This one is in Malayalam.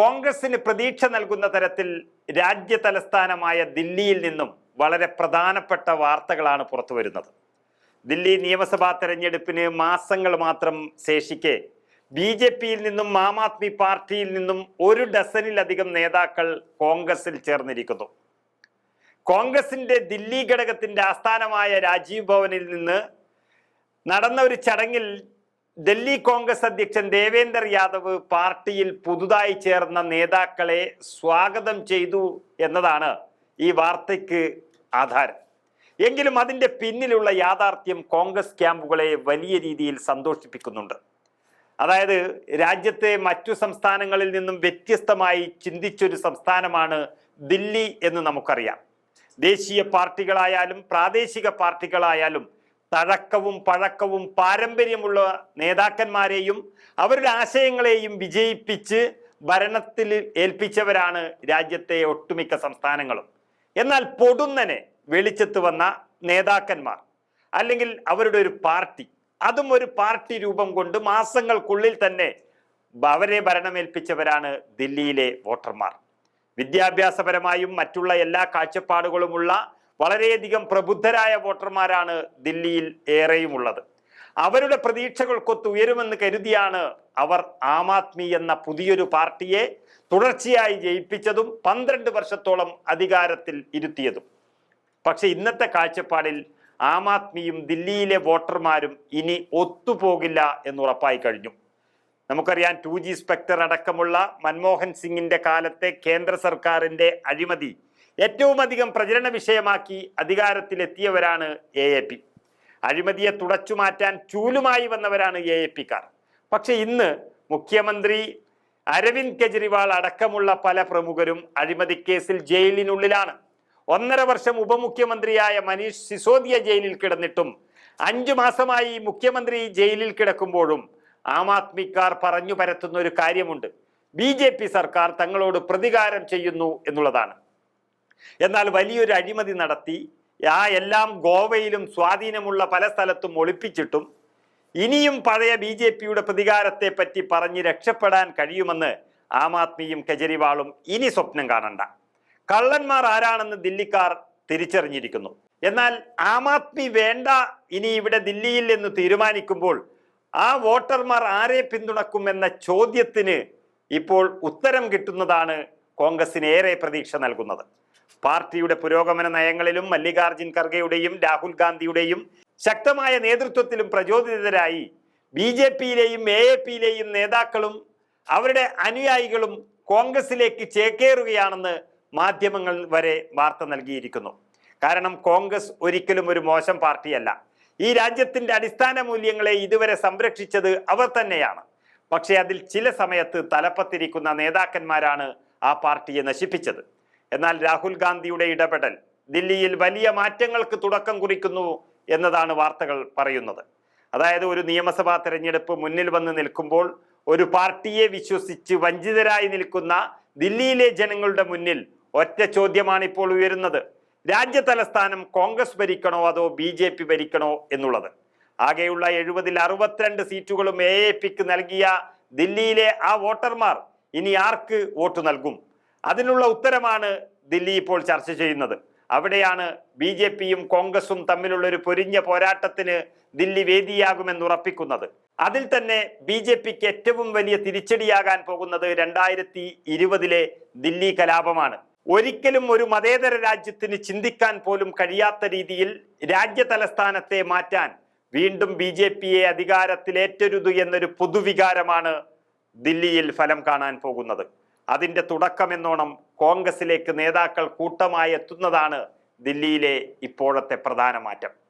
കോൺഗ്രസിന് പ്രതീക്ഷ നൽകുന്ന തരത്തിൽ രാജ്യ തലസ്ഥാനമായ ദില്ലിയിൽ നിന്നും വളരെ പ്രധാനപ്പെട്ട വാർത്തകളാണ് പുറത്തു വരുന്നത്. ദില്ലി നിയമസഭാ തെരഞ്ഞെടുപ്പിന് മാസങ്ങൾ മാത്രം ശേഷിക്കെ ബി ജെ പിയിൽ നിന്നും ആം ആദ്മി പാർട്ടിയിൽ നിന്നും ഒരു ഡസനിലധികം നേതാക്കൾ കോൺഗ്രസിൽ ചേർന്നിരിക്കുന്നു. കോൺഗ്രസിന്റെ ദില്ലി ഘടകത്തിന്റെ ആസ്ഥാനമായ രാജീവ് ഭവനിൽ നിന്ന് നടന്ന ഒരു ചടങ്ങിൽ ഡൽഹി കോൺഗ്രസ് അധ്യക്ഷൻ ദേവേന്ദർ യാദവ് പാർട്ടിയിൽ പുതുതായി ചേർന്ന നേതാക്കളെ സ്വാഗതം ചെയ്തു എന്നതാണ് ഈ വാർത്തയ്ക്ക് ആധാരം. എങ്കിലും അതിന്റെ പിന്നിലുള്ള യാഥാർത്ഥ്യം കോൺഗ്രസ് ക്യാമ്പുകളെ വലിയ രീതിയിൽ സന്തോഷിപ്പിക്കുന്നുണ്ട്. അതായത് രാജ്യത്തെ മറ്റു സംസ്ഥാനങ്ങളിൽ നിന്നും വ്യത്യസ്തമായി ചിന്തിച്ചൊരു സംസ്ഥാനമാണ് ദില്ലി എന്ന് നമുക്കറിയാം. ദേശീയ പാർട്ടികളായാലും പ്രാദേശിക പാർട്ടികളായാലും തഴക്കവും പഴക്കവും പാരമ്പര്യമുള്ള നേതാക്കന്മാരെയും അവരുടെ ആശയങ്ങളെയും വിജയിപ്പിച്ച് ഭരണത്തിൽ ഏൽപ്പിച്ചവരാണ് രാജ്യത്തെ ഒട്ടുമിക്ക സംസ്ഥാനങ്ങളും. എന്നാൽ പൊടുന്നനെ വെളിച്ചത്ത് വന്ന നേതാക്കന്മാർ അല്ലെങ്കിൽ അവരുടെ ഒരു പാർട്ടി അതും ഒരു പാർട്ടി രൂപം കൊണ്ട് മാസങ്ങൾക്കുള്ളിൽ തന്നെ അവരെ ഭരണമേൽപ്പിച്ചവരാണ് ദില്ലിയിലെ വോട്ടർമാർ. വിദ്യാഭ്യാസപരമായും മറ്റുള്ള എല്ലാ കാഴ്ചപ്പാടുകളുമുള്ള വളരെയധികം പ്രബുദ്ധരായ വോട്ടർമാരാണ് ദില്ലിയിൽ ഏറെയുമുള്ളത്. അവരുടെ പ്രതീക്ഷകൾക്കൊത്ത് ഉയരുമെന്ന് കരുതിയാണ് അവർ ആം ആദ്മി എന്ന പുതിയൊരു പാർട്ടിയെ തുടർച്ചയായി ജയിപ്പിച്ചതും പന്ത്രണ്ട് വർഷത്തോളം അധികാരത്തിൽ ഇരുത്തിയതും. പക്ഷെ ഇന്നത്തെ കാഴ്ചപ്പാടിൽ ആം ആദ്മിയും ദില്ലിയിലെ വോട്ടർമാരും ഇനി ഒത്തുപോകില്ല എന്ന് ഉറപ്പായി കഴിഞ്ഞു. നമുക്കറിയാം ടു ജി സ്പെക്ടർ അടക്കമുള്ള മൻമോഹൻ സിംഗിന്റെ കാലത്തെ കേന്ദ്ര സർക്കാരിന്റെ അഴിമതി ഏറ്റവും അധികം പ്രചരണ വിഷയമാക്കി അധികാരത്തിലെത്തിയവരാണ് എ എ പി. അഴിമതിയെ തുടച്ചു മാറ്റാൻ ചൂലുമായി വന്നവരാണ് എ എ പിക്കാർ പക്ഷെ ഇന്ന് മുഖ്യമന്ത്രി അരവിന്ദ് കെജ്രിവാൾ അടക്കമുള്ള പല പ്രമുഖരും അഴിമതി കേസിൽ ജയിലിനുള്ളിലാണ്. ഒന്നര വർഷം ഉപമുഖ്യമന്ത്രിയായ മനീഷ് സിസോദിയ ജയിലിൽ കിടന്നിട്ടും അഞ്ചു മാസമായി മുഖ്യമന്ത്രി ജയിലിൽ കിടക്കുമ്പോഴും ആം ആദ്മിക്കാർ പറഞ്ഞു പരത്തുന്ന ഒരു കാര്യമുണ്ട്. ബി സർക്കാർ തങ്ങളോട് പ്രതികാരം ചെയ്യുന്നു എന്നുള്ളതാണ്. എന്നാൽ വലിയൊരു അഴിമതി നടത്തി ആ എല്ലാം ഗോവയിലും സ്വാധീനമുള്ള പല സ്ഥലത്തും ഒളിപ്പിച്ചിട്ടും ഇനിയും പഴയ ബി ജെ പിയുടെ പ്രതികാരത്തെ പറ്റി പറഞ്ഞ് രക്ഷപ്പെടാൻ കഴിയുമെന്ന് ആം ആദ്മിയും കെജ്രിവാളും ഇനി സ്വപ്നം കാണണ്ട. കള്ളന്മാർ ആരാണെന്ന് ദില്ലിക്കാർ തിരിച്ചറിഞ്ഞിരിക്കുന്നു. എന്നാൽ ആം ആദ്മി വേണ്ട ഇനി ഇവിടെ ദില്ലിയിൽ എന്ന് തീരുമാനിക്കുമ്പോൾ ആ വോട്ടർമാർ ആരെ പിന്തുണക്കുമെന്ന ചോദ്യത്തിന് ഇപ്പോൾ ഉത്തരം കിട്ടുന്നതാണ് കോൺഗ്രസിന് ഏറെ പ്രതീക്ഷ നൽകുന്നത്. പാർട്ടിയുടെ പുരോഗമന നയങ്ങളിലും മല്ലികാർജുൻ ഖർഗെയുടെയും രാഹുൽ ഗാന്ധിയുടെയും ശക്തമായ നേതൃത്വത്തിലും പ്രചോദിതരായി ബി ജെ പിയിലെയും എ എ പിയിലെയും നേതാക്കളും അവരുടെ അനുയായികളും കോൺഗ്രസിലേക്ക് ചേക്കേറുകയാണെന്ന് മാധ്യമങ്ങൾ വരെ വാർത്ത നൽകിയിരിക്കുന്നു. കാരണം കോൺഗ്രസ് ഒരിക്കലും ഒരു മോശം പാർട്ടിയല്ല. ഈ രാജ്യത്തിന്റെ അടിസ്ഥാന മൂല്യങ്ങളെ ഇതുവരെ സംരക്ഷിച്ചത് അവർ തന്നെയാണ്. പക്ഷേ അതിൽ ചില സമയത്ത് തലപ്പത്തിരിക്കുന്ന നേതാക്കന്മാരാണ് ആ പാർട്ടിയെ നശിപ്പിച്ചത്. എന്നാൽ രാഹുൽ ഗാന്ധിയുടെ ഇടപെടൽ ദില്ലിയിൽ വലിയ മാറ്റങ്ങൾക്ക് തുടക്കം കുറിക്കുന്നു എന്നതാണ് വാർത്തകൾ പറയുന്നത്. അതായത് ഒരു നിയമസഭാ തെരഞ്ഞെടുപ്പ് മുന്നിൽ വന്ന് നിൽക്കുമ്പോൾ ഒരു പാർട്ടിയെ വിശ്വസിച്ച് വഞ്ചിതരായി നിൽക്കുന്ന ദില്ലിയിലെ ജനങ്ങളുടെ മുന്നിൽ ഒറ്റ ചോദ്യമാണ് ഇപ്പോൾ ഉയരുന്നത്. രാജ്യ തലസ്ഥാനം കോൺഗ്രസ് ഭരിക്കണോ അതോ ബി ജെ പി ഭരിക്കണോ എന്നുള്ളത്. ആകെയുള്ള എഴുപതിൽ അറുപത്തിരണ്ട് സീറ്റുകളും എ എ പിക്ക് നൽകിയ ദില്ലിയിലെ ആ വോട്ടർമാർ ഇനി ആർക്ക് വോട്ട് നൽകും? അതിനുള്ള ഉത്തരമാണ് ദില്ലി ഇപ്പോൾ ചർച്ച ചെയ്യുന്നത്. അവിടെയാണ് ബി ജെ പിയും കോൺഗ്രസും തമ്മിലുള്ള ഒരു പൊരിഞ്ഞ പോരാട്ടത്തിന് ദില്ലി വേദിയാകുമെന്ന് ഉറപ്പിക്കുന്നത്. അതിൽ തന്നെ ബി ജെ പിക്ക് ഏറ്റവും വലിയ തിരിച്ചടിയാകാൻ പോകുന്നത് രണ്ടായിരത്തി ഇരുപതിലെ ദില്ലി കലാപമാണ്. ഒരിക്കലും ഒരു മതേതര രാജ്യത്തിന് ചിന്തിക്കാൻ പോലും കഴിയാത്ത രീതിയിൽ രാജ്യ തലസ്ഥാനത്തെ മാറ്റാൻ വീണ്ടും ബി ജെ പിയെ അധികാരത്തിലേറ്റരുത് എന്നൊരു പൊതുവികാരമാണ് ദില്ലിയിൽ ഫലം കാണാൻ പോകുന്നത്. അതിന്റെ തുടക്കമെന്നോണം കോൺഗ്രസിലേക്ക് നേതാക്കൾ കൂട്ടമായി എത്തുന്നതാണ് ദില്ലിയിലെ ഇപ്പോഴത്തെ പ്രധാന മാറ്റം.